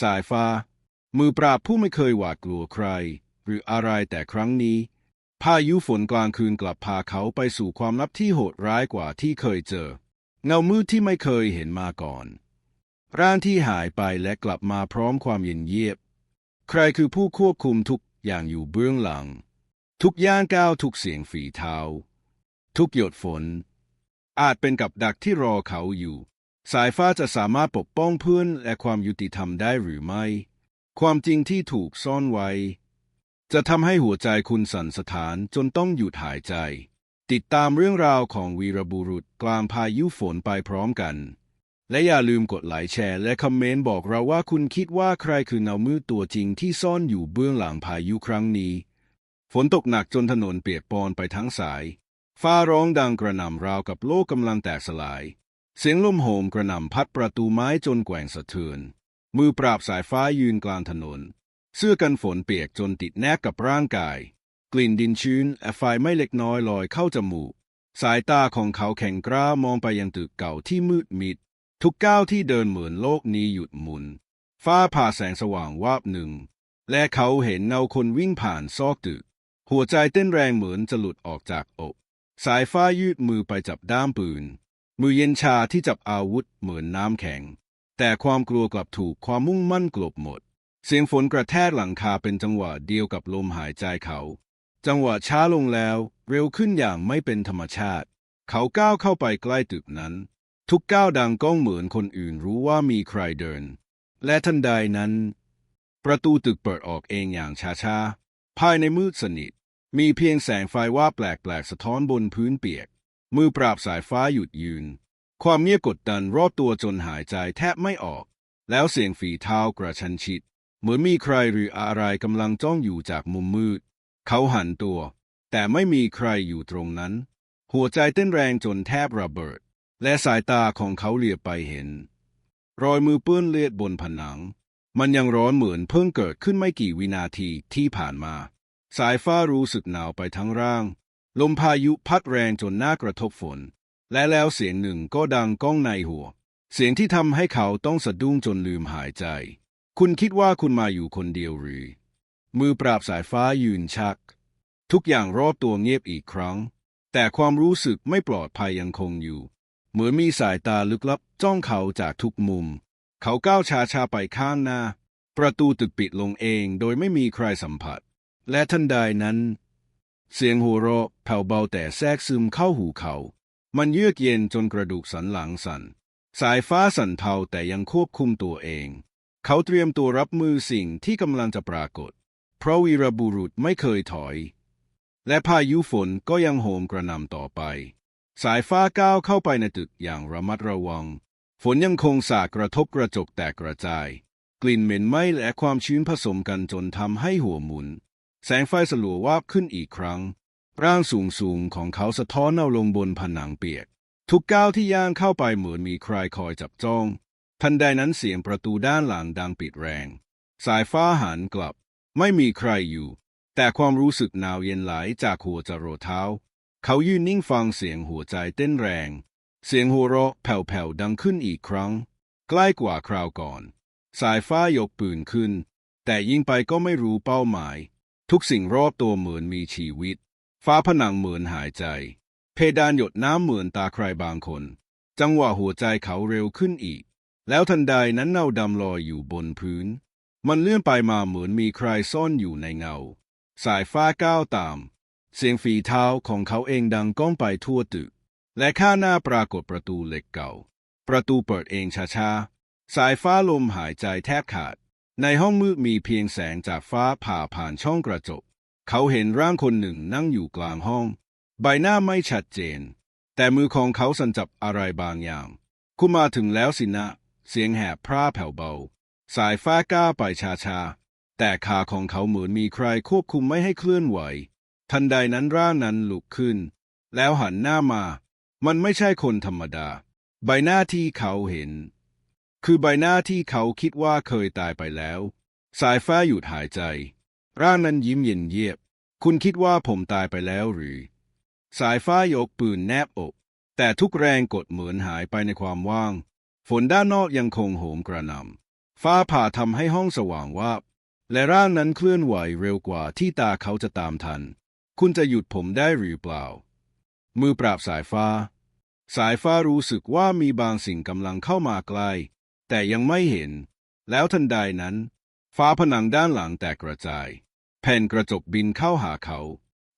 สายฟ้า มือปราบผู้ไม่เคยหวาดกลัวใคร หรืออะไรแต่ครั้งนี้ พายุฝนกลางคืนกลับพาเขาไปสู่ความลับที่โหดร้ายกว่าที่เคยเจอ เงามืดที่ไม่เคยเห็นมาก่อน ร่างที่หายไปและกลับมาพร้อมความเย็นเยียบ ใครคือผู้ควบคุมทุกอย่างอยู่เบื้องหลัง ทุกย่างก้าวทุกเสียงฝีเท้า ทุกหยดฝน อาจเป็นกับดักที่รอเขาอยู่ สายฟ้าจะสามารถปกป้องเพื่อนและความยุติธรรมได้หรือไม่ ความจริงที่ถูกซ่อนไว้ จะทำให้หัวใจคุณสั่นสะท้านจนต้องหยุดหายใจ ติดตามเรื่องราวของวีรบุรุษกลางพายุฝนไปพร้อมกัน และอย่าลืมกดไลค์แชร์และคอมเมนต์บอกเราว่าคุณคิดว่าใครคือเงามืดตัวจริงที่ซ่อนอยู่เบื้องหลังพายุครั้งนี้ ฝนตกหนักจนถนนเปียกปอนไปทั้งสาย ฟ้าร้องดังกระหน่ำราวกับโลกกำลังแตกสลาย เสียงลมโหมกระหน่ำพัดประตูไม้จนแกว่งสะเทือน มือปราบสายฟ้ายืนกลางถนน เสื้อกันฝนเปียกจนติดแนบกับร่างกาย กลิ่นดินชื้นและไฟไม่เล็กน้อยลอยเข้าจมูก สายตาของเขาแข็งกร้ามองไปยังตึกเก่าที่มืดมิด ทุกก้าวที่เดินเหมือนโลกนี้หยุดหมุน ฟ้าผ่าแสงสว่างวาบหนึ่ง และเขาเห็นเงาคนวิ่งผ่านซอกตึก หัวใจเต้นแรงเหมือนจะหลุดออกจากอก สายฟ้ายืดมือไปจับด้ามปืน มือเย็นชาที่จับอาวุธเหมือนน้ำแข็ง แต่ความกลัวกลับถูกความมุ่งมั่นกลบหมด เสียงฝนกระแทกหลังคาเป็นจังหวะเดียวกับลมหายใจเขา จังหวะช้าลงแล้ว เร็วขึ้นอย่างไม่เป็นธรรมชาติ เขาก้าวเข้าไปใกล้ตึกนั้น ทุกก้าวดังก้องเหมือนคนอื่นรู้ว่ามีใครเดิน และทันใดนั้น ประตูตึกเปิดออกเองอย่างช้าๆภายในมืดสนิท มีเพียงแสงไฟว่าแปลกๆสะท้อนบนพื้นเปียก มือปราบสายฟ้าหยุดยืน ความเงียบกดดันรอบตัวจนหายใจแทบไม่ออก แล้วเสียงฝีเท้ากระชันชิด เหมือนมีใครหรืออะไรกำลังจ้องอยู่จากมุมมืด เขาหันตัว แต่ไม่มีใครอยู่ตรงนั้น หัวใจเต้นแรงจนแทบระเบิด และสายตาของเขาเหลียบไปเห็น รอยมือเปื้อนเลือดบนผนัง มันยังร้อนเหมือนเพิ่งเกิดขึ้นไม่กี่วินาทีที่ผ่านมา สายฟ้ารู้สึกหนาวไปทั้งร่าง ลมพายุพัดแรงจนหน้ากระทบฝน และแล้วเสียงหนึ่งก็ดังก้องในหัว เสียงที่ทำให้เขาต้องสะดุ้งจนลืมหายใจ คุณคิดว่าคุณมาอยู่คนเดียวหรือ มือปราบสายฟ้ายืนชัก ทุกอย่างรอบตัวเงียบอีกครั้ง แต่ความรู้สึกไม่ปลอดภัยยังคงอยู่ เหมือนมีสายตาลึกลับจ้องเขาจากทุกมุม เขาก้าวช้าชาๆไปข้างหน้า ประตูตึกปิดลงเองโดยไม่มีใครสัมผัส และทันใดนั้น เสียงหัวเราะแผ่วเบาแต่แทรกซึมเข้าหูเขา มันเยือกเย็นจนกระดูกสันหลังสั่น สายฟ้าสั่นเทาแต่ยังควบคุมตัวเอง เขาเตรียมตัวรับมือสิ่งที่กำลังจะปรากฏ เพราะวีรบุรุษไม่เคยถอย และพายุฝนก็ยังโหมกระหน่ำต่อไป สายฟ้าก้าวเข้าไปในตึกอย่างระมัดระวัง ฝนยังคงสาดกระทบกระจกแตกกระจาย กลิ่นเหม็นไหม้และความชื้นผสมกันจนทำให้หัวหมุน แสงไฟสลัววาบขึ้นอีกครั้ง ร่างสูงสูงของเขาสะท้อนเอาลงบนผนังเปียก ทุกก้าวที่ย่างเข้าไปเหมือนมีใครคอยจับจ้อง ทันใดนั้นเสียงประตูด้านหลังดังปิดแรง สายฟ้าหันกลับ ไม่มีใครอยู่ แต่ความรู้สึกหนาวเย็นไหลจากหัวจรดเท้า เขายืนนิ่งฟังเสียงหัวใจเต้นแรง เสียงหัวเราะแผ่วๆดังขึ้นอีกครั้ง ใกล้กว่าคราวก่อน สายฟ้ายกปืนขึ้น แต่ยิงไปก็ไม่รู้เป้าหมาย ทุกสิ่งรอบตัวเหมือนมีชีวิต ฟ้าผนังเหมือนหายใจ เพดานหยดน้ำเหมือนตาใครบางคน จังหวะหัวใจเขาเร็วขึ้นอีก แล้วทันใดนั้นเงาดำลอยอยู่บนพื้น มันเลื่อนไปมาเหมือนมีใครซ่อนอยู่ในเงา สายฟ้าก้าวตาม เสียงฝีเท้าของเขาเองดังก้องไปทั่วตึก และข้างหน้าปรากฏประตูเหล็กเก่า ประตูเปิดเองช้าๆ สายฟ้าลมหายใจแทบขาด ในห้องมืดมีเพียงแสงจากฟ้าผ่าผ่านช่องกระจก เขาเห็นร่างคนหนึ่งนั่งอยู่กลางห้อง ใบหน้าไม่ชัดเจน แต่มือของเขาสันจับอะไรบางอย่าง คุณมาถึงแล้วสินะ เสียงแหบพร่าแผ่วเบา สายฟ้าก้าไปช้าๆ แต่ขาของเขาเหมือนมีใครควบคุมไม่ให้เคลื่อนไหว ทันใดนั้นร่างนั้นลุกขึ้น แล้วหันหน้ามา มันไม่ใช่คนธรรมดา ใบหน้าที่เขาเห็น คือใบหน้าที่เขาคิดว่าเคยตายไปแล้ว สายฟ้าหยุดหายใจ ร่างนั้นยิ้มเย็นเยียบ คุณคิดว่าผมตายไปแล้วหรือ สายฟ้ายกปืนแนบอกแต่ทุกแรงกดเหมือนหายไปในความว่าง ฝนด้านนอกยังคงโหมกระหน่ำฟ้าผ่าทำให้ห้องสว่างวาบและร่างนั้นเคลื่อนไหวเร็วกว่าที่ตาเขาจะตามทัน คุณจะหยุดผมได้หรือเปล่า มือปราบสายฟ้า สายฟ้ารู้สึกว่ามีบางสิ่งกำลังเข้ามาใกล้ แต่ยังไม่เห็น แล้วทันใดนั้น ฟ้าผนังด้านหลังแตกกระจาย แผ่นกระจกบินเข้าหาเขา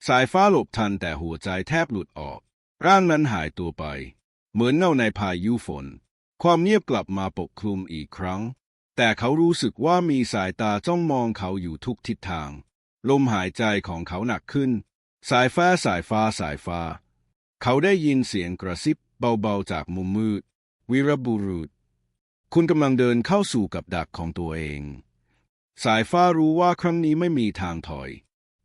สายฟ้าหลบทันแต่หัวใจแทบหลุดออก ร่างนั้นหายตัวไป เหมือนเงาในพายุฝน ความเงียบกลับมาปกคลุมอีกครั้ง แต่เขารู้สึกว่ามีสายตาจ้องมองเขาอยู่ทุกทิศทาง ลมหายใจของเขาหนักขึ้น สายฟ้าสายฟ้าสายฟ้า เขาได้ยินเสียงกระซิบเบาๆจากมุมมืดวีรบุรุษ คุณกำลังเดินเข้าสู่กับดักของตัวเอง สายฟ้ารู้ว่าครั้งนี้ไม่มีทางถอย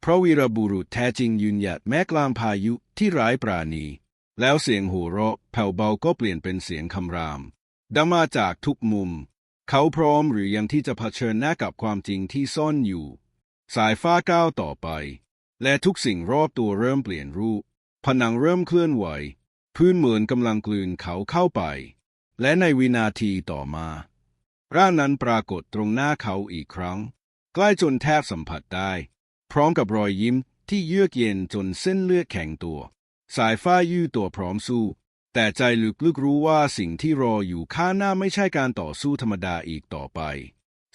เพราะวีรบุรุษแท้จริงยืนหยัดแม้กลางพายุที่ร้ายปราณี แล้วเสียงหัวเราะแผ่วเบาก็เปลี่ยนเป็นเสียงคำรามดังมาจากทุกมุม เขาพร้อมหรือยังที่จะเผชิญหน้ากับความจริงที่ซ่อนอยู่ สายฟ้าก้าวต่อไป และทุกสิ่งรอบตัวเริ่มเปลี่ยนรูป ผนังเริ่มเคลื่อนไหว พื้นเหมือนกำลังกลืนเขาเข้าไป และในวินาทีต่อมา ร่างนั้นปรากฏตรงหน้าเขาอีกครั้ง ใกล้จนแทบสัมผัสได้ พร้อมกับรอยยิ้มที่เยือกเย็นจนเส้นเลือดแข็งตัว สายฟ้ายืดตัวพร้อมสู้ แต่ใจลึกๆรู้ว่าสิ่งที่รออยู่ข้างหน้าไม่ใช่การต่อสู้ธรรมดาอีกต่อไป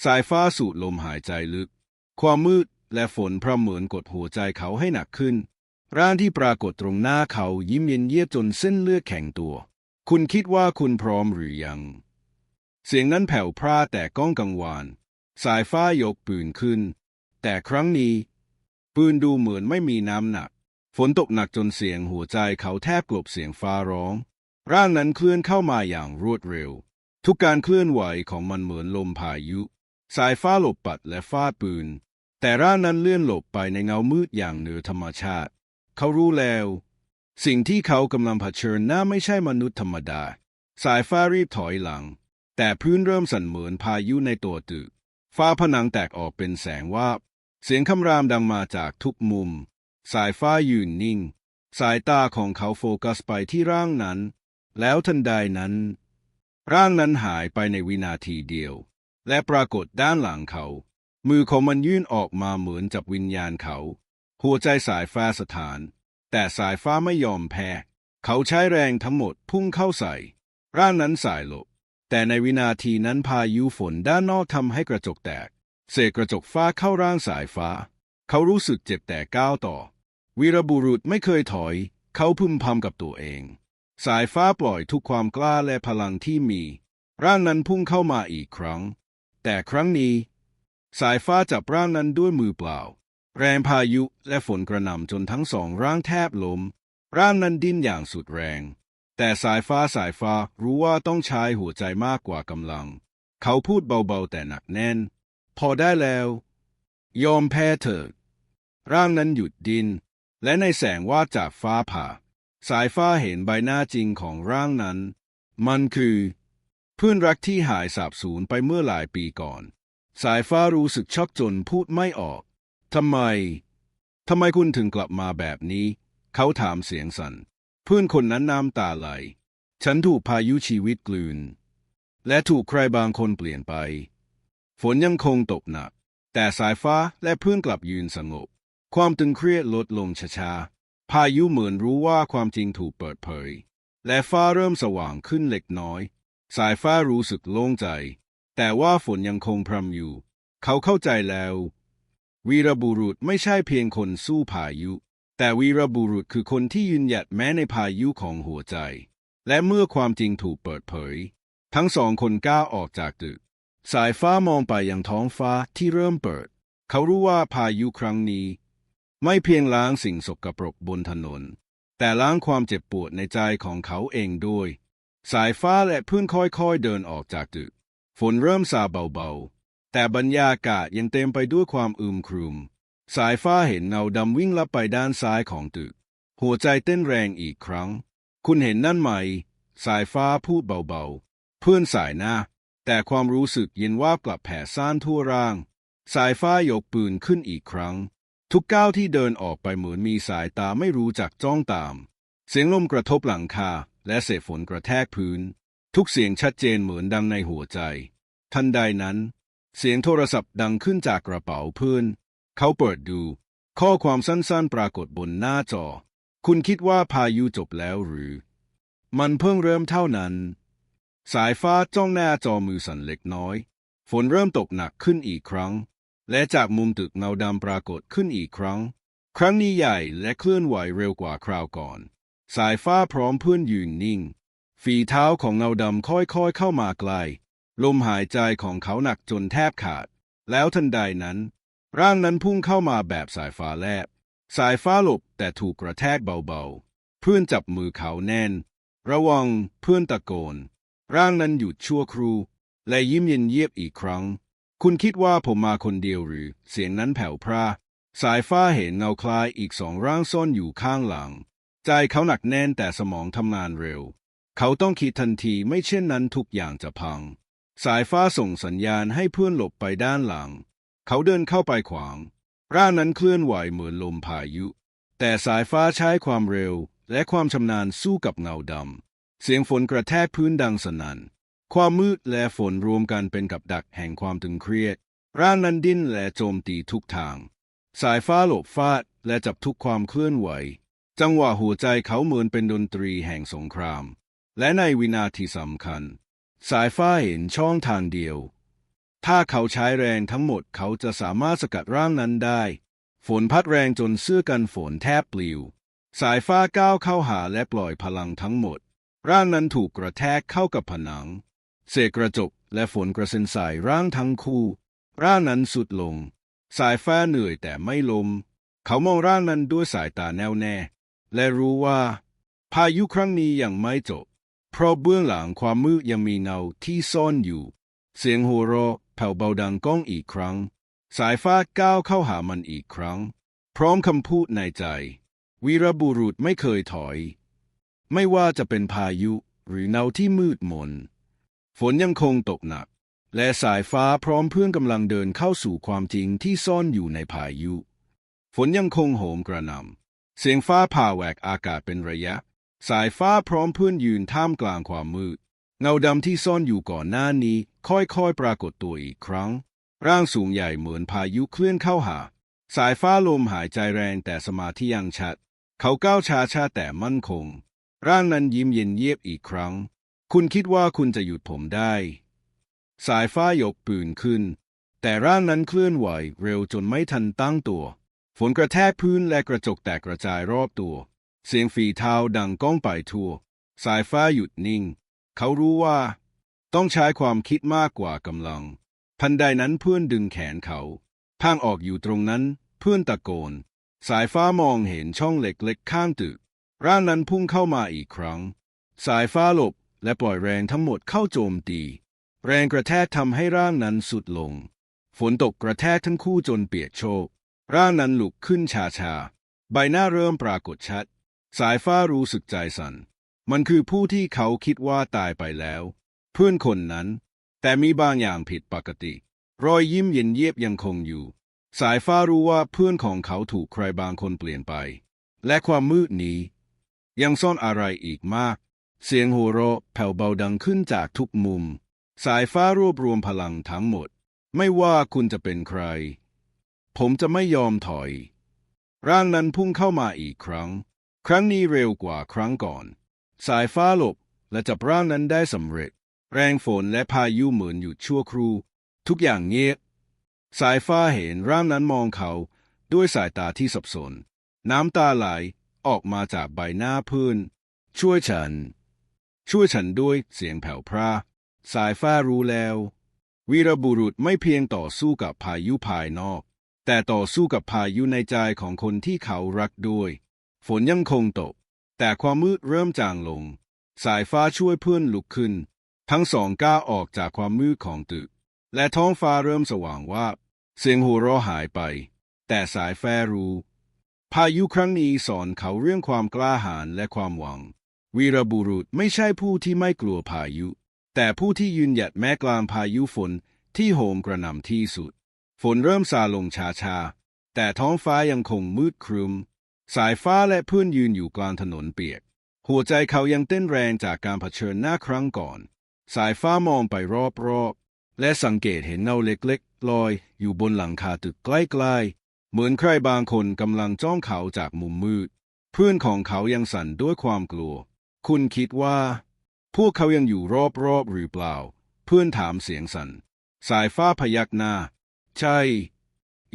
สายฟ้าสูดลมหายใจลึก ความมืดและฝนพรำเหมือนกดหัวใจเขาให้หนักขึ้น ร่างที่ปรากฏตรงหน้าเขายิ้มเย็นเยียบจนเส้นเลือดแข็งตัว คุณคิดว่าคุณพร้อมหรือยัง เสียงนั้นแผ่วพร่าแต่ก้องกังวาน สายฟ้ายกปืนขึ้น แต่ครั้งนี้ ปืนดูเหมือนไม่มีน้ำหนัก ฝนตกหนักจนเสียงหัวใจเขาแทบกลบเสียงฟ้าร้อง ร่างนั้นเคลื่อนเข้ามาอย่างรวดเร็ว ทุกการเคลื่อนไหวของมันเหมือนลมพายุ สายฟ้าหลบปัดและฟาดปืน แต่ร่างนั้นเลื่อนหลบไปในเงามืดอย่างเหนือธรรมชาติ เขารู้แล้ว สิ่งที่เขากำลังเผชิญหน้าไม่ใช่มนุษย์ธรรมดา สายฟ้ารีบถอยหลัง แต่พื้นเริ่มสั่นเหมือนพายุในตัวตึก ฟ้าผนังแตกออกเป็นแสงวาบ เสียงคำรามดังมาจากทุกมุม สายฟ้ายืนนิ่ง สายตาของเขาโฟกัสไปที่ร่างนั้น แล้วทันใดนั้น ร่างนั้นหายไปในวินาทีเดียว และปรากฏด้านหลังเขา มือของมันยื่นออกมาเหมือนจับวิญญาณเขา หัวใจสายฟ้าสถาน แต่สายฟ้าไม่ยอมแพ้ เขาใช้แรงทั้งหมดพุ่งเข้าใส่ ร่างนั้นสายหลบ แต่ในวินาทีนั้นพายุฝนด้านนอกทำให้กระจกแตก เศษกระจกฟ้าเข้าร่างสายฟ้า เขารู้สึกเจ็บแต่ก้าวต่อ วีรบุรุษไม่เคยถอย เขาพึมพำกับตัวเอง สายฟ้าปล่อยทุกความกล้าและพลังที่มี ร่างนั้นพุ่งเข้ามาอีกครั้ง แต่ครั้งนี้ สายฟ้าจับร่างนั้นด้วยมือเปล่า แรงพายุและฝนกระหน่ำจนทั้งสองร่างแทบล้ม ร่างนั้นดิ้นอย่างสุดแรง แต่สายฟ้าสายฟ้ารู้ว่าต้องใช้หัวใจมากกว่ากำลัง เขาพูดเบาๆแต่หนักแน่น พอได้แล้ว ยอมแพ้เถิด ร่างนั้นหยุดดิน และในแสงวาดจากฟ้าผ่า สายฟ้าเห็นใบหน้าจริงของร่างนั้น มันคือ เพื่อนรักที่หายสาบสูญไปเมื่อหลายปีก่อน สายฟ้ารู้สึกช็อกจนพูดไม่ออก ทำไม ทำไมคุณถึงกลับมาแบบนี้ เขาถามเสียงสัน่น เพื่อนคนนั้นน้ำตาไหล ฉันถูกพายุชีวิตกลืน และถูกใครบางคนเปลี่ยนไป ฝนยังคงตกหนัก แต่สายฟ้าและเพื่อนกลับยืนสงบ ความตึงเครียดลดลงช้าๆ พายุเหมือนรู้ว่าความจริงถูกเปิดเผย และฟ้าเริ่มสว่างขึ้นเล็กน้อย สายฟ้ารู้สึกโล่งใจ แต่ว่าฝนยังคงพรำอยู่ เขาเข้าใจแล้ว วีรบุรุษไม่ใช่เพียงคนสู้พายุ แต่วีรบุรุษคือคนที่ยืนหยัดแม้ในพายุของหัวใจ และเมื่อความจริงถูกเปิดเผย ทั้งสองคนก้าวออกจากตึก สายฟ้ามองไปยังท้องฟ้าที่เริ่มเปิด เขารู้ว่าพายุครั้งนี้ ไม่เพียงล้างสิ่งสกปรกบนถนน แต่ล้างความเจ็บปวดในใจของเขาเองด้วย สายฟ้าและเพื่อนค่อยๆเดินออกจากตึก ฝนเริ่มซาเบาๆ แต่บรรยากาศยังเต็มไปด้วยความอึมครึม สายฟ้าเห็นเงาดำวิ่งลับไปด้านซ้ายของตึก หัวใจเต้นแรงอีกครั้ง คุณเห็นนั่นไหม สายฟ้าพูดเบาๆ เพื่อนสายหน้า แต่ความรู้สึกเย็นว่าบกลับแผ่ซ่านทั่วร่าง สายฟ้ายกปืนขึ้นอีกครั้ง ทุกก้าวที่เดินออกไปเหมือนมีสายตาไม่รู้จักจ้องตาม เสียงลมกระทบหลังคา และเศษฝนกระแทกพื้น ทุกเสียงชัดเจนเหมือนดังในหัวใจ ทันใดนั้น เสียงโทรศัพท์ดังขึ้นจากกระเป๋าเพื่อน เขาเปิดดู ข้อความสั้นๆปรากฏบนหน้าจอ คุณคิดว่าพายุจบแล้วหรือ มันเพิ่งเริ่มเท่านั้น สายฟ้าจ้องหน้าจอมือสั่นเล็กน้อย ฝนเริ่มตกหนักขึ้นอีกครั้ง และจากมุมตึกเงาดำปรากฏขึ้นอีกครั้ง ครั้งนี้ใหญ่และเคลื่อนไหวเร็วกว่าคราวก่อน สายฟ้าพร้อมเพื่อนยืนนิ่ง ฝีเท้าของเงาดำค่อยๆเข้ามาใกล้ ลมหายใจของเขาหนักจนแทบขาด แล้วทันใดนั้น ร่างนั้นพุ่งเข้ามาแบบสายฟ้าแลบ สายฟ้าหลบแต่ถูกกระแทกเบาๆ เพื่อนจับมือเขาแน่น ระวังเพื่อนตะโกน ร่างนั้นหยุดชั่วครู่ และยิ้มเย็นเยียบอีกครั้ง คุณคิดว่าผมมาคนเดียวหรือ เสียงนั้นแผ่วพร่าสายฟ้าเห็นเงาคลายอีกสองร่างซ่อนอยู่ข้างหลัง ใจเขาหนักแน่นแต่สมองทำงานเร็ว เขาต้องคิดทันทีไม่เช่นนั้นทุกอย่างจะพัง สายฟ้าส่งสัญญาณให้เพื่อนหลบไปด้านหลัง เขาเดินเข้าไปขวาง ร่างนั้นเคลื่อนไหวเหมือนลมพายุ แต่สายฟ้าใช้ความเร็วและความชำนาญสู้กับเงาดำ เสียงฝนกระแทกพื้นดังสนั่น ความมืดและฝนรวมกันเป็นกับดักแห่งความตึงเครียด ร่างนั้นดิ้นและโจมตีทุกทาง สายฟ้าหลบฟาดและจับทุกความเคลื่อนไหว จังหวะหัวใจเขาเหมือนเป็นดนตรีแห่งสงคราม และในวินาทีสำคัญ สายฟ้าเห็นช่องทางเดียว ถ้าเขาใช้แรงทั้งหมดเขาจะสามารถสกัดร่างนั้นได้ ฝนพัดแรงจนเสื้อกันฝนแทบปลิว สายฟ้าก้าวเข้าหาและปล่อยพลังทั้งหมด ร่างนั้นถูกกระแทกเข้ากับผนัง เศษกระจกและฝนกระเซ็นใส่ร่างทั้งคู่ ร่างนั้นสุดลง สายฟ้าเหนื่อยแต่ไม่ล้มเขามองร่างนั้นด้วยสายตาแน่วแน่ และรู้ว่า พายุครั้งนี้ยังไม่จบ เพราะเบื้องหลังความมืดยังมีเงาที่ซ่อนอยู่ เสียงหัวเราะแผ่วเบาดังก้องอีกครั้ง สายฟ้าก้าวเข้าหามันอีกครั้ง พร้อมคำพูดในใจ วีรบุรุษไม่เคยถอย ไม่ว่าจะเป็นพายุหรือเงาที่มืดมน ฝนยังคงตกหนัก และสายฟ้าพร้อมเพื่อนกำลังเดินเข้าสู่ความจริงที่ซ่อนอยู่ในพายุ ฝนยังคงโหมกระหน่ำเสียงฟ้าผ่าแหวกอากาศเป็นระยะ สายฟ้าพร้อมเพื่อนยืนท่ามกลางความมืด เงาดำที่ซ่อนอยู่ก่อนหน้านี้ ค่อยๆ ปรากฏตัวอีกครั้ง ร่างสูงใหญ่เหมือนพายุเคลื่อนเข้าหา สายฟ้าลมหายใจแรงแต่สมาธิยังชัด เขาก้าวช้าชาแต่มั่นคง ร่างนั้นยิ้มเย็นเยียบอีกครั้ง คุณคิดว่าคุณจะหยุดผมได้ สายฟ้ายกปืนขึ้น แต่ร่างนั้นเคลื่อนไหวเร็วจนไม่ทันตั้งตัว ฝนกระแทกพื้นและกระจกแตกกระจายรอบตัว เสียงฝีเท้าดังก้องไปทั่ว สายฟ้าหยุดนิ่ง เขารู้ว่า ต้องใช้ความคิดมากกว่ากำลังทันใดนั้นเพื่อนดึงแขนเขาทางออกอยู่ตรงนั้น เพื่อนตะโกน สายฟ้ามองเห็นช่องเหล็กๆข้างตึก ร่างนั้นพุ่งเข้ามาอีกครั้ง สายฟ้าหลบและปล่อยแรงทั้งหมดเข้าโจมตี แรงกระแทกทำให้ร่างนั้นสุดลง ฝนตกกระแทกทั้งคู่จนเปียกโชก ร่างนั้นลุกขึ้นชาชาๆใบหน้าเริ่มปรากฏชัด สายฟ้ารู้สึกใจสั่น มันคือผู้ที่เขาคิดว่าตายไปแล้ว เพื่อนคนนั้น แต่มีบางอย่างผิดปกติ รอยยิ้มเย็นเยียบยังคงอยู่ สายฟ้ารู้ว่าเพื่อนของเขาถูกใครบางคนเปลี่ยนไป และความมืดนี้ ยังซ่อนอะไรอีกมาก เสียงหัวเราะแผ่วเบาดังขึ้นจากทุกมุม สายฟ้ารวบรวมพลังทั้งหมด ไม่ว่าคุณจะเป็นใคร ผมจะไม่ยอมถอย ร่างนั้นพุ่งเข้ามาอีกครั้ง ครั้งนี้เร็วกว่าครั้งก่อน สายฟ้าหลบและจับร่างนั้นได้สำเร็จ แรงฝนและพายุเหมือนหยุดชั่วครู่ ทุกอย่างเงียบสายฟ้าเห็นร่างนั้นมองเขาด้วยสายตาที่สับสน น้ำตาไหลออกมาจากใบหน้าเพื่อนช่วยฉัน ช่วยฉันด้วยเสียงแผ่วพร่าสายฟ้ารู้แล้ว วีรบุรุษไม่เพียงต่อสู้กับพายุภายนอก แต่ต่อสู้กับพายุในใจของคนที่เขารักด้วย ฝนยังคงตก แต่ความมืดเริ่มจางลง สายฟ้าช่วยเพื่อนลุกขึ้น ทั้งสองก้าวออกจากความมืดของตึก และท้องฟ้าเริ่มสว่างว่า เสียงหัวเราะหายไป แต่สายแฟรู้ พายุครั้งนี้สอนเขาเรื่องความกล้าหาญและความหวัง วีรบุรุษไม่ใช่ผู้ที่ไม่กลัวพายุ แต่ผู้ที่ยืนหยัดแม้กลางพายุฝนที่โหมกระหน่ำที่สุด ฝนเริ่มซาลงช้าๆแต่ท้องฟ้ายังคงมืดครึม สายฟ้าและเพื่อนยืนอยู่กลางถนนเปียก หัวใจเขายังเต้นแรงจากการเผชิญหน้าครั้งก่อน สายฟ้ามองไปรอบๆ และสังเกตเห็นเงาเล็กๆลอยอยู่บนหลังคาตึกใกล้ๆ เหมือนใครบางคนกำลังจ้องเขาจากมุมมืด เพื่อนของเขายังสั่นด้วยความกลัว คุณคิดว่า พวกเขายังอยู่รอบๆหรือเปล่า เพื่อนถามเสียงสั่น สายฟ้าพยักหน้า ใช่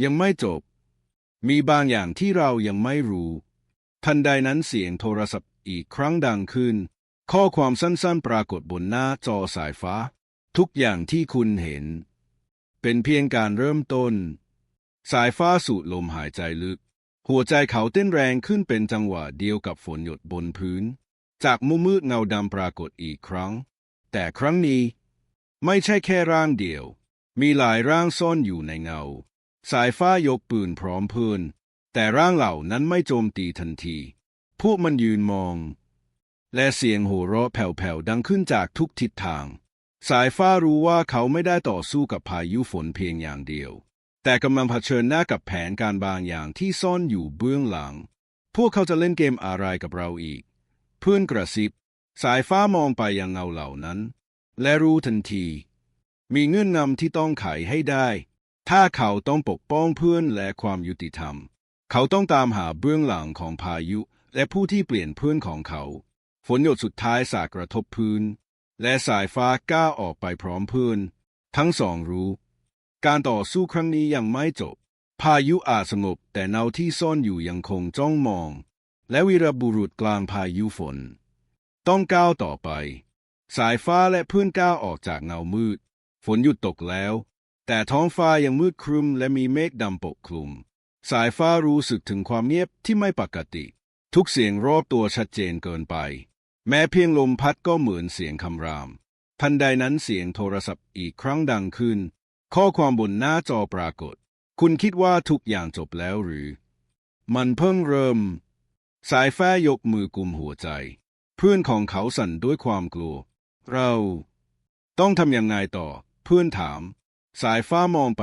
ยังไม่จบ มีบางอย่างที่เรายังไม่รู้ ทันใดนั้นเสียงโทรศัพท์อีกครั้งดังขึ้น ข้อความสั้นๆปรากฏบนหน้าจอสายฟ้า ทุกอย่างที่คุณเห็น เป็นเพียงการเริ่มต้น สายฟ้าสูดลมหายใจลึก หัวใจเขาเต้นแรงขึ้นเป็นจังหวะเดียวกับฝนหยดบนพื้น จากมุมมืดเงาดำปรากฏอีกครั้ง แต่ครั้งนี้ ไม่ใช่แค่ร่างเดียว มีหลายร่างซ่อนอยู่ในเงา สายฟ้ายกปืนพร้อมเพื่อนแต่ร่างเหล่านั้นไม่โจมตีทันที พวกมันยืนมอง และเสียงโห่เราะแผ่วๆดังขึ้นจากทุกทิศทาง สายฟ้ารู้ว่าเขาไม่ได้ต่อสู้กับพายุฝนเพียงอย่างเดียว แต่กำลังเผชิญหน้ากับแผนการบางอย่างที่ซ่อนอยู่เบื้องหลัง พวกเขาจะเล่นเกมอะไรกับเราอีก เพื่อนกระซิบ สายฟ้ามองไปยังเงาเหล่านั้น และรู้ทันที มีเงื่อนงำที่ต้องไขให้ได้ ถ้าเขาต้องปกป้องเพื่อนและความยุติธรรม เขาต้องตามหาเบื้องหลังของพายุ และผู้ที่เปลี่ยนเพื่อนของเขา ฝนหยดสุดท้ายสาดกระทบพื้น และสายฟ้าก้าวออกไปพร้อมเพื่อน ทั้งสองรู้ การต่อสู้ครั้งนี้ยังไม่จบ พายุอาจสงบแต่เนาที่ซ่อนอยู่ยังคงจ้องมอง และวีรบุรุษกลางพายุฝน ต้องก้าวต่อไป สายฟ้าและเพื่อนก้าวออกจากเงามืด ฝนหยุดตกแล้ว แต่ท้องฟ้ายังมืดครึมและมีเมฆดำปกคลุม สายฟ้ารู้สึกถึงความเงียบที่ไม่ปกติ ทุกเสียงรอบตัวชัดเจนเกินไป แม้เพียงลมพัดก็เหมือนเสียงคำราม ทันใดนั้นเสียงโทรศัพท์อีกครั้งดังขึ้น ข้อความบนหน้าจอปรากฏ คุณคิดว่าทุกอย่างจบแล้วหรือ มันเพิ่งเริ่ม สายฟ้ายกมือกุมหัวใจ เพื่อนของเขาสั่นด้วยความกลัว เรา ต้องทำยังไงต่อ เพื่อนถาม สายฟ้ามองไป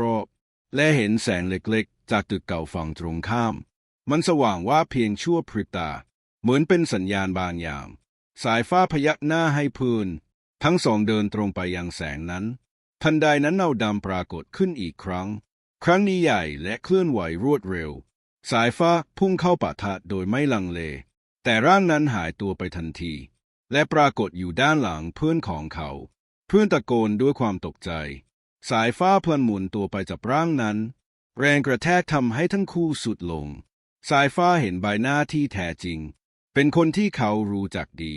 รอบๆ และเห็นแสงเล็กๆ จากตึกเก่าฝั่งตรงข้าม มันสว่างว่าเพียงชั่วพริบตา เหมือนเป็นสัญญาณบางอย่าง สายฟ้าพยักหน้าให้เพื่อนทั้งสองเดินตรงไปยังแสงนั้น ทันใดนั้นเงาดำปรากฏขึ้นอีกครั้ง ครั้งนี้ใหญ่และเคลื่อนไหวรวดเร็ว สายฟ้าพุ่งเข้าปะทะโดยไม่ลังเล แต่ร่างนั้นหายตัวไปทันที และปรากฏอยู่ด้านหลังเพื่อนของเขา เพื่อนตะโกนด้วยความตกใจ สายฟ้าพลันหมุนตัวไปจับร่างนั้น แรงกระแทกทำให้ทั้งคู่สุดลง สายฟ้าเห็นใบหน้าที่แท้จริง เป็นคนที่เขารู้จักดี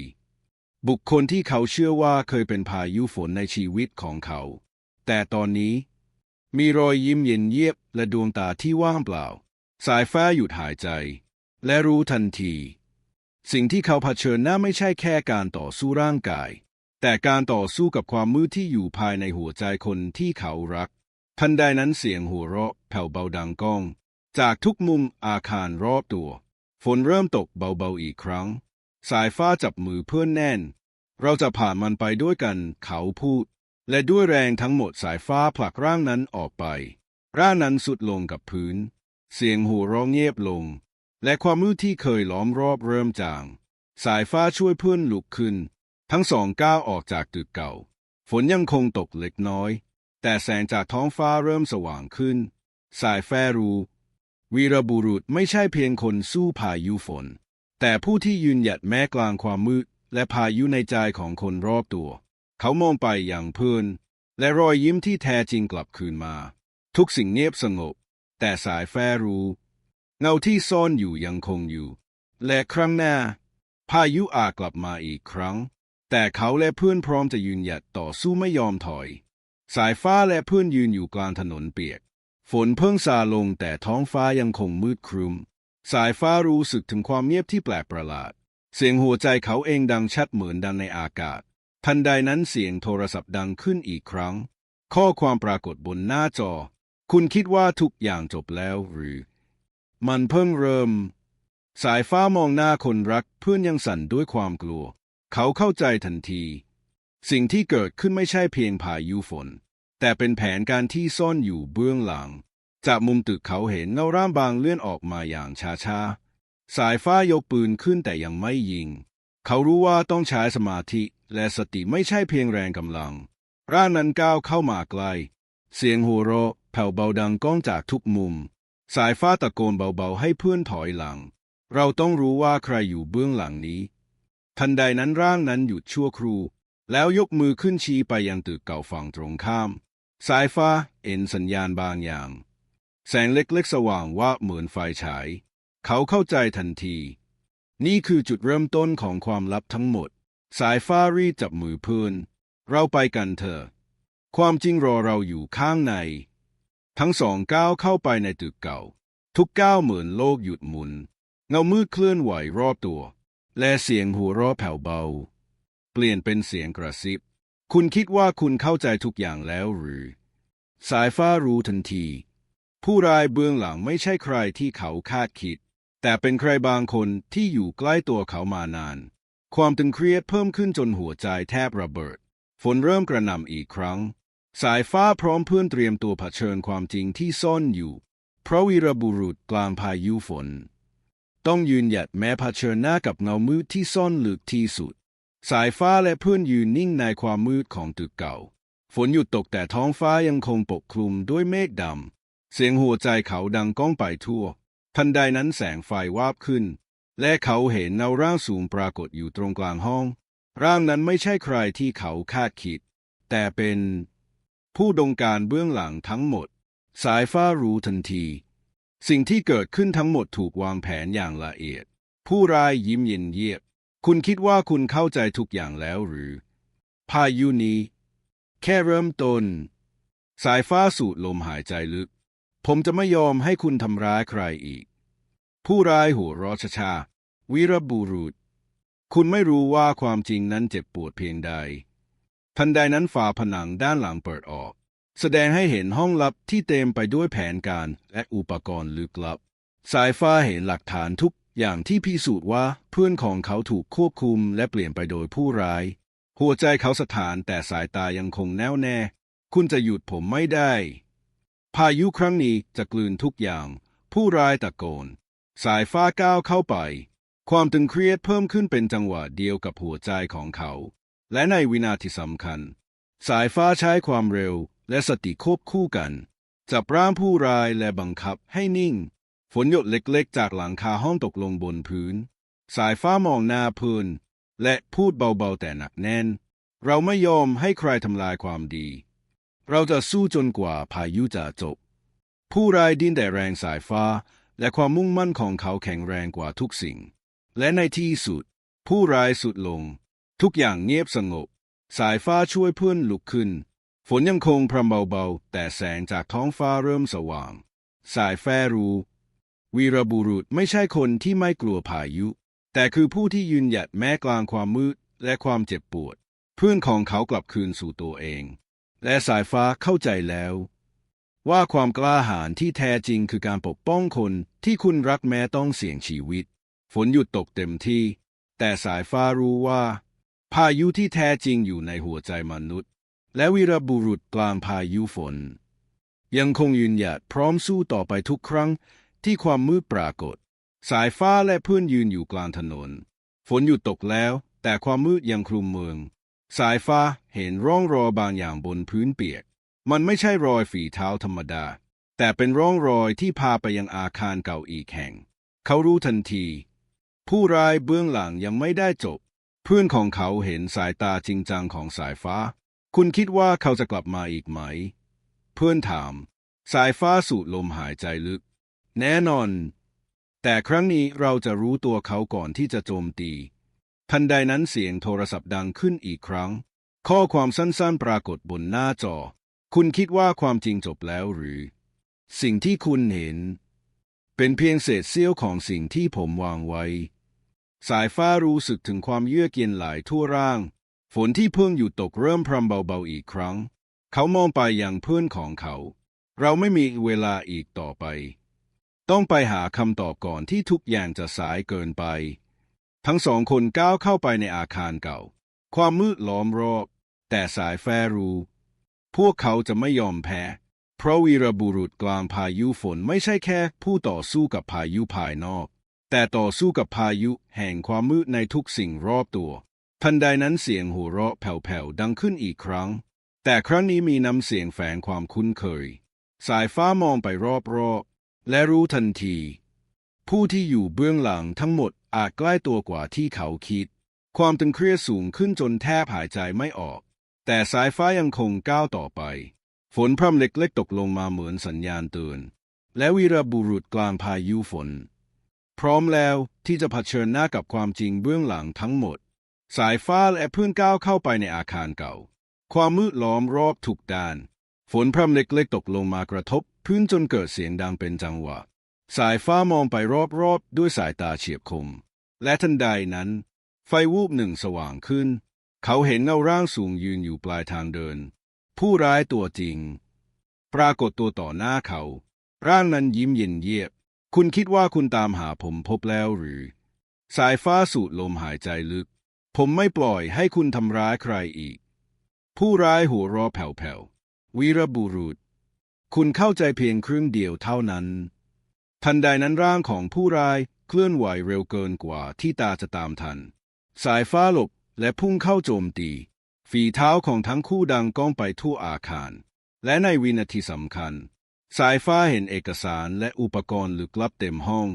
บุคคลที่เขาเชื่อว่าเคยเป็นพายุฝนในชีวิตของเขา แต่ตอนนี้ มีรอยยิ้มเย็นเยียบและดวงตาที่ว่างเปล่า สายฟ้าหยุดหายใจ และรู้ทันที สิ่งที่เขาเผชิญหน้าไม่ใช่แค่การต่อสู้ร่างกาย แต่การต่อสู้กับความมืดที่อยู่ภายในหัวใจคนที่เขารัก ทันใดนั้นเสียงหัวเราะแผ่วเบาดังก้อง จากทุกมุมอาคารรอบตัว ฝนเริ่มตกเบาๆอีกครั้ง สายฟ้าจับมือเพื่อนแน่น เราจะผ่านมันไปด้วยกันเขาพูด และด้วยแรงทั้งหมดสายฟ้าผลักร่างนั้นออกไป ร่างนั้นสุดลงกับพื้น เสียงหัวเราะเงียบลง และความมืดที่เคยล้อมรอบเริ่มจาง สายฟ้าช่วยเพื่อนลุกขึ้น ทั้งสองก้าวออกจากตึกเก่า ฝนยังคงตกเล็กน้อย แต่แสงจากท้องฟ้าเริ่มสว่างขึ้น สายแฟรู วีรบุรุษไม่ใช่เพียงคนสู้พายุฝน แต่ผู้ที่ยืนหยัดแม้กลางความมืด และพายุในใจของคนรอบตัว เขามองไปอย่างเพื่อนและรอยยิ้มที่แท้จริงกลับคืนมา ทุกสิ่งเงียบสงบ แต่สายแฟรูเงาที่ซ่อนอยู่ยังคงอยู่ และครั้งหน้า พายุอาจกลับมาอีกครั้ง แต่เขาและเพื่อนพร้อมจะยืนหยัดต่อสู้ไม่ยอมถอย สายฟ้าและเพื่อนยืนอยู่กลางถนนเปียก ฝนเพิ่งซาลงแต่ท้องฟ้ายังคงมืดครึมสายฟ้ารู้สึกถึงความเงียบที่แปลกประหลาด เสียงหัวใจเขาเองดังชัดเหมือนดังในอากาศ ทันใดนั้นเสียงโทรศัพท์ดังขึ้นอีกครั้ง ข้อความปรากฏบนหน้าจอ คุณคิดว่าทุกอย่างจบแล้วหรือ มันเพิ่งเริ่ม สายฟ้ามองหน้าคนรักเพื่อนยังสั่นด้วยความกลัว เขาเข้าใจทันที สิ่งที่เกิดขึ้นไม่ใช่เพียงพายุฝน แต่เป็นแผนการที่ซ่อนอยู่เบื้องหลัง จากมุมตึกเขาเห็นเงาร่างบางเลื่อนออกมาอย่างช้าๆ สายฟ้ายกปืนขึ้นแต่ยังไม่ยิง เขารู้ว่าต้องใช้สมาธิและสติไม่ใช่เพียงแรงกำลัง ร่างนั้นก้าวเข้ามาใกล เสียงหัวเราะแผ่วเบาดังก้องจากทุกมุม สายฟ้าตะโกนเบาๆให้เพื่อนถอยหลัง เราต้องรู้ว่าใครอยู่เบื้องหลังนี้ ทันใดนั้นร่างนั้นหยุดชั่วครู่ แล้วยกมือขึ้นชี้ไปยังตึกเก่าฝั่งตรงข้าม สายฟ้าเห็นสัญญาณบางอย่าง แสงเล็กๆสว่างว่าเหมือนไฟฉาย เขาเข้าใจทันที นี่คือจุดเริ่มต้นของความลับทั้งหมด สายฟ้ารีบจับมือเพื่อนเราไปกันเถอะ ความจริงรอเราอยู่ข้างใน ทั้งสองก้าวเข้าไปในตึกเก่า ทุกก้าวเหมือนโลกหยุดหมุน เงามืดเคลื่อนไหวรอบตัว และเสียงหัวเราะแผ่วเบา เปลี่ยนเป็นเสียงกระซิบ คุณคิดว่าคุณเข้าใจทุกอย่างแล้วหรือ สายฟ้ารู้ทันที ผู้ร้ายเบื้องหลังไม่ใช่ใครที่เขาคาดคิด แต่เป็นใครบางคนที่อยู่ใกล้ตัวเขามานาน ความตึงเครียดเพิ่มขึ้นจนหัวใจแทบระเบิด ฝนเริ่มกระหน่ำอีกครั้ง สายฟ้าพร้อมเพื่อนเตรียมตัวเผชิญความจริงที่ซ่อนอยู่ เพราะวีรบุรุษกลางพายุฝน ต้องยืนหยัดแม้เผชิญหน้ากับเงามืดที่ซ่อนลึกที่สุด สายฟ้าและเพื่อนยืนนิ่งในความมืดของตึกเก่า ฝนหยุดตกแต่ท้องฟ้ายังคงปกคลุมด้วยเมฆดำ เสียงหัวใจเขาดังก้องไปทั่ว ทันใดนั้นแสงไฟวาบขึ้น และเขาเห็นเงาร่างสูงปรากฏอยู่ตรงกลางห้อง ร่างนั้นไม่ใช่ใครที่เขาคาดคิด แต่เป็นผู้ดงการเบื้องหลังทั้งหมด สายฟ้ารู้ทันที สิ่งที่เกิดขึ้นทั้งหมดถูกวางแผนอย่างละเอียด ผู้ร้ายยิ้มเย็นเยียบ คุณคิดว่าคุณเข้าใจทุกอย่างแล้วหรือ พายุนี้แค่เริ่มต้น สายฟ้าสูดลมหายใจลึก ผมจะไม่ยอมให้คุณทำร้ายใครอีก ผู้ร้ายหัวรอชชาวีรบุรุษ คุณไม่รู้ว่าความจริงนั้นเจ็บปวดเพียงใด ทันใดนั้นฝาผนังด้านหลังเปิดออก แสดงให้เห็นห้องลับที่เต็มไปด้วยแผนการและอุปกรณ์ลึกลับ สายฟ้าเห็นหลักฐานทุกอย่างที่พิสูจน์ว่าเพื่อนของเขาถูกควบคุมและเปลี่ยนไปโดยผู้ร้าย หัวใจเขาสถานแต่สายตายังคงแน่วแน่ คุณจะหยุดผมไม่ได้ พายุครั้งนี้จะกลืนทุกอย่าง ผู้ร้ายตะโกน สายฟ้าก้าวเข้าไป ความตึงเครียดเพิ่มขึ้นเป็นจังหวะเดียวกับหัวใจของเขา และในวินาทีสำคัญ สายฟ้าใช้ความเร็ว และสติควบคู่กัน จับร่างผู้ร้ายและบังคับให้นิ่ง ฝนหยดเล็กๆ จากหลังคาห้องตกลงบนพื้น สายฟ้ามองหน้าเพื่อนและพูดเบาๆแต่หนักแน่น เราไม่ยอมให้ใครทำลายความดี เราจะสู้จนกว่าพายุจะจบ ผู้ร้ายดิ้นแต่แรงสายฟ้า และความมุ่งมั่นของเขาแข็งแรงกว่าทุกสิ่ง และในที่สุด ผู้ร้ายสุดลง ทุกอย่างเงียบสงบ สายฟ้าช่วยเพื่อนลุกขึ้น ฝนยังคงพรำเบาๆ แต่แสงจากท้องฟ้าเริ่มสว่าง สายแฟรู้วีรบุรุษไม่ใช่คนที่ไม่กลัวพายุ แต่คือผู้ที่ยืนหยัดแม้กลางความมืดและความเจ็บปวด เพื่อนของเขากลับคืนสู่ตัวเอง และสายฟ้าเข้าใจแล้ว ว่าความกล้าหาญที่แท้จริงคือการปกป้องคนที่คุณรักแม้ต้องเสี่ยงชีวิต ฝนหยุดตกเต็มที่ แต่สายฟ้ารู้ว่า พายุที่แท้จริงอยู่ในหัวใจมนุษย์ และวีรบุรุษกลางพายุฝน ยังคงยืนหยัดพร้อมสู้ต่อไปทุกครั้งที่ความมืดปรากฏ สายฟ้าและเพื่อนยืนอยู่กลางถนน ฝนหยุดตกแล้ว แต่ความมืดยังคลุมเมือง สายฟ้าเห็นร่องรอยบางอย่างบนพื้นเปียก มันไม่ใช่รอยฝีเท้าธรรมดา แต่เป็นร่องรอยที่พาไปยังอาคารเก่าอีกแห่ง เขารู้ทันที ผู้ร้ายเบื้องหลังยังไม่ได้จบ เพื่อนของเขาเห็นสายตาจริงจังของสายฟ้า คุณคิดว่าเขาจะกลับมาอีกไหม เพื่อนถาม สายฟ้าสูดลมหายใจลึก แน่นอน แต่ครั้งนี้เราจะรู้ตัวเขาก่อนที่จะโจมตี ทันใดนั้นเสียงโทรศัพท์ดังขึ้นอีกครั้ง ข้อความสั้นๆปรากฏบนหน้าจอ คุณคิดว่าความจริงจบแล้วหรือ สิ่งที่คุณเห็น เป็นเพียงเศษเสี้ยวของสิ่งที่ผมวางไว้ สายฟ้ารู้สึกถึงความเยือกเย็นไหลทั่วร่าง นที่เพิ่งหยุดตกเริ่มพรำเบาๆอีกครั้ง เขามองไปยังเพื่อนของเขา เราไม่มีเวลาอีกต่อไป ต้องไปหาคำตอบก่อนที่ทุกอย่างจะสายเกินไป ทั้งสองคนก้าวเข้าไปในอาคารเก่า ความมืดล้อมรอบ แต่สายแฟรูพวกเขาจะไม่ยอมแพ้ เพราะวีรบุรุษกลางพายุฝนไม่ใช่แค่ผู้ต่อสู้กับพายุภายนอก แต่ต่อสู้กับพายุแห่งความมืดในทุกสิ่งรอบตัว ทันใดนั้นเสียงหัวเราะแผ่วๆดังขึ้นอีกครั้ง แต่ครั้งนี้มีน้ำเสียงแฝงความคุ้นเคย สายฟ้ามองไปรอบๆ และรู้ทันที ผู้ที่อยู่เบื้องหลังทั้งหมดอาจใกล้ตัวกว่าที่เขาคิด ความตึงเครียดสูงขึ้นจนแทบหายใจไม่ออก แต่สายฟ้ายังคงก้าวต่อไป ฝนพรำเล็กๆตกลงมาเหมือนสัญญาณเตือน และวีรบุรุษกลางพายุฝน พร้อมแล้วที่จะเผชิญหน้ากับความจริงเบื้องหลังทั้งหมด สายฟ้าและพื่อนก้าวเข้าไปในอาคารเก่า ความมืดล้อมรอบทุกด้าน ฝนพรำเล็กๆตกลงมากระทบ พื้นจนเกิดเสียงดังเป็นจังหวะ สายฟ้ามองไปรอบๆด้วยสายตาเฉียบคม และทันใดนั้น ไฟวูบหนึ่งสว่างขึ้น เขาเห็นเงาร่างสูงยืนอยู่ปลายทางเดิน ผู้ร้ายตัวจริง ปรากฏตัวต่อหน้าเขา ร่างนั้นยิ้มเย็นเยียบ คุณคิดว่าคุณตามหาผมพบแล้วหรือ สายฟ้าสูดลมหายใจลึก ผมไม่ปล่อยให้คุณทำร้ายใครอีก ผู้ร้ายหัวเรอแผ่วๆวีรบุรุษ คุณเข้าใจเพียงครึ่งเดียวเท่านั้น ทันใดนั้นร่างของผู้ร้ายเคลื่อนไหวเร็วเกินกว่าที่ตาจะตามทัน สายฟ้าหลบและพุ่งเข้าโจมตี ฝีเท้าของทั้งคู่ดังก้องไปทั่วอาคาร และในวินาทีสำคัญ สายฟ้าเห็นเอกสารและอุปกรณ์ลึกลับเต็มห้อง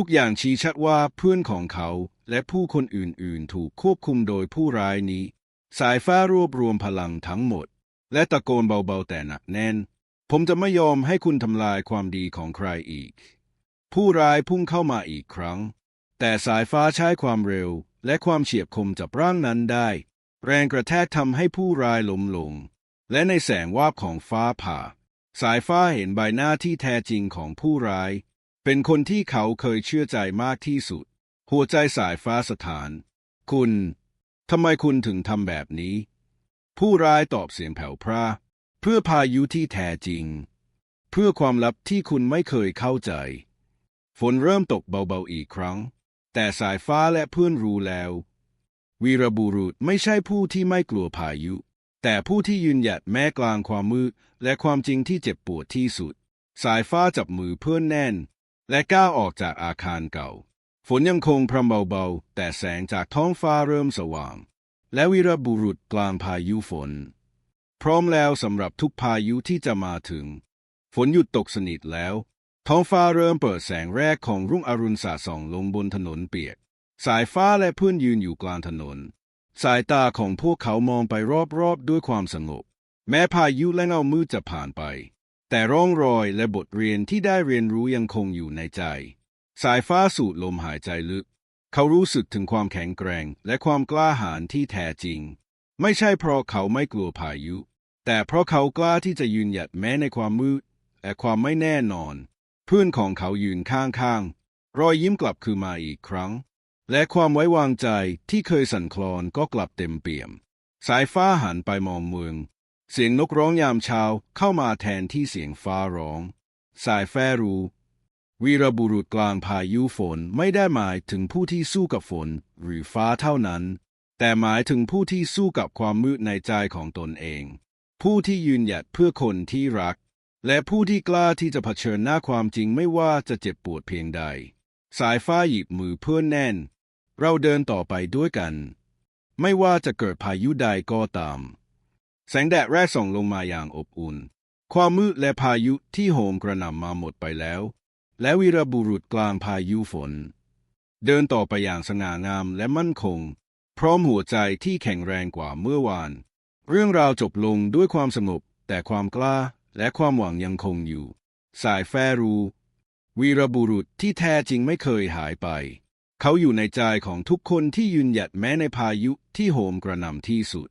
ทุกอย่างชี้ชัดว่าเพื่อนของเขาและผู้คนอื่นๆ ถูกควบคุมโดยผู้ร้ายนี้ สายฟ้ารวบรวมพลังทั้งหมด และตะโกนเบาๆแต่หนักแน่น ผมจะไม่ยอมให้คุณทำลายความดีของใครอีก ผู้ร้ายพุ่งเข้ามาอีกครั้ง แต่สายฟ้าใช้ความเร็ว และความเฉียบคมจับร่างนั้นได้ แรงกระแทกทำให้ผู้ร้ายล้มลง และในแสงวาบของฟ้าผ่า สายฟ้าเห็นใบหน้าที่แท้จริงของผู้ร้าย เป็นคนที่เขาเคยเชื่อใจมากที่สุด หัวใจสายฟ้าสถาน คุณทำไมคุณถึงทำแบบนี้ ผู้ร้ายตอบเสียงแผ่วพร่าเพื่อพายุที่แท้จริง เพื่อความลับที่คุณไม่เคยเข้าใจ ฝนเริ่มตกเบาๆอีกครั้ง แต่สายฟ้าและเพื่อนรู้แล้ว วีรบุรุษไม่ใช่ผู้ที่ไม่กลัวพายุ แต่ผู้ที่ยืนหยัดแม้กลางความมืดและความจริงที่เจ็บปวดที่สุด สายฟ้าจับมือเพื่อนแน่น และก้าวออกจากอาคารเก่า ฝนยังคงพรำเบาๆ แต่แสงจากท้องฟ้าเริ่มสว่าง และวีรบุรุษกลางพายุฝน พร้อมแล้วสำหรับทุกพายุที่จะมาถึง ฝนหยุดตกสนิทแล้ว ท้องฟ้าเริ่มเปิดแสงแรกของรุ่งอรุณสาดส่องลงบนถนนเปียก สายฟ้าและเพื่อนยืนอยู่กลางถนน สายตาของพวกเขามองไปรอบๆด้วยความสงบ แม้พายุและเงามืดจะผ่านไป แต่ร่องรอยและบทเรียนที่ได้เรียนรู้ยังคงอยู่ในใจ สายฟ้าสูดลมหายใจลึก เขารู้สึกถึงความแข็งแกร่งและความกล้าหาญที่แท้จริง ไม่ใช่เพราะเขาไม่กลัวพายุ แต่เพราะเขากล้าที่จะยืนหยัดแม้ในความมืดและความไม่แน่นอน เพื่อนของเขายืนข้างๆ รอยยิ้มกลับคืนมาอีกครั้ง และความไว้วางใจที่เคยสั่นคลอนก็กลับเต็มเปี่ยม สายฟ้าหันไปมองเมือง เสียงนกร้องยามเช้าเข้ามาแทนที่เสียงฟ้าร้อง สายแฟรูวีรบุรุษกลางพายุฝนไม่ได้หมายถึงผู้ที่สู้กับฝนหรือฟ้าเท่านั้น แต่หมายถึงผู้ที่สู้กับความมืดในใจของตนเอง ผู้ที่ยืนหยัดเพื่อคนที่รัก และผู้ที่กล้าที่จะเผชิญหน้าความจริงไม่ว่าจะเจ็บปวดเพียงใด สายฟ้าหยิบมือเพื่อนแน่น เราเดินต่อไปด้วยกัน ไม่ว่าจะเกิดพายุใดก็ตาม แสงแดดแรกส่องลงมาอย่างอบอุ่น ความมืดและพายุที่โหมกระหน่ำมาหมดไปแล้ว และวีรบุรุษกลางพายุฝน เดินต่อไปอย่างสง่างามและมั่นคง พร้อมหัวใจที่แข็งแรงกว่าเมื่อวาน เรื่องราวจบลงด้วยความสงบแต่ความกล้าและความหวังยังคงอยู่ สายแฟรู วีรบุรุษที่แท้จริงไม่เคยหายไป เขาอยู่ในใจของทุกคนที่ยืนหยัดแม้ในพายุที่โหมกระหน่ำที่สุด